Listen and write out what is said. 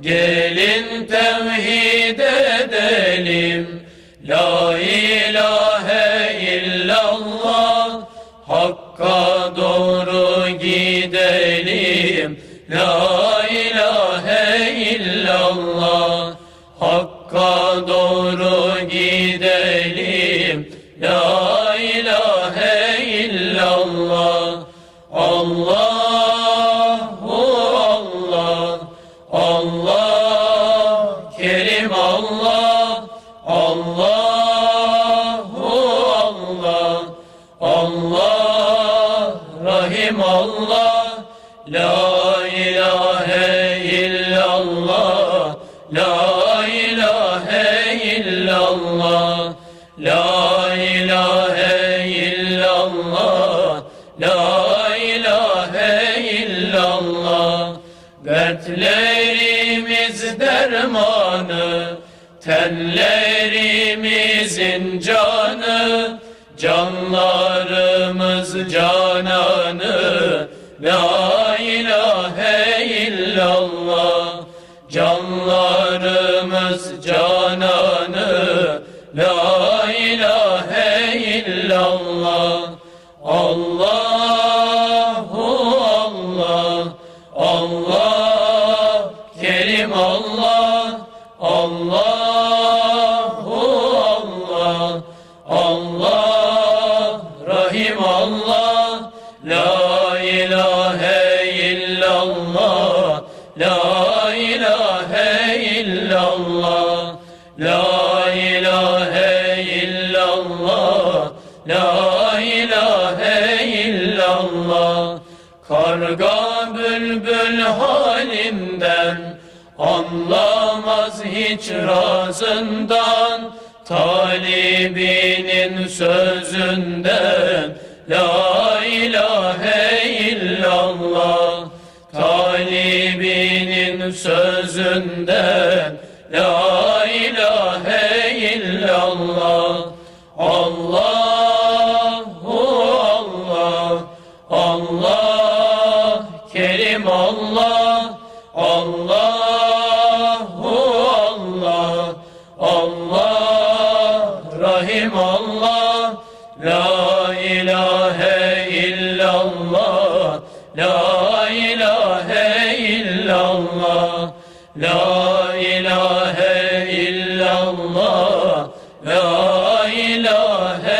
Gelin tevhid edelim. La ilahe illallah. Hakka doğru gidelim. La ilahe illallah. Hakka doğru gidelim. La ilahe illallah. Allahu Allahu Allah Allah Rahim Allah La ilahe illallah La ilahe illallah La ilahe illallah La ilahe illallah. Dertlerimiz dermanı Tenlerimizin canı Canlarımız cananı. La ilahe illallah Canlarımız cananı. La ilahe illallah Allahu Allah Allah Kerim Allah Allahu Allah Allah Rahim Allah La ilahe illallah La ilahe illallah La ilahe illallah La ilahe illallah. Karga bülbül halinden Anlamaz hiç razından Talibinin sözünden. La ilahe illallah Talibinin sözünden. La ilahe illallah Allahu Allah Allah Kerim Allah Allahu Allah Allah Rahim Allah. La ilahe illallah La ilahe illallah La ilahe illallah La ilahe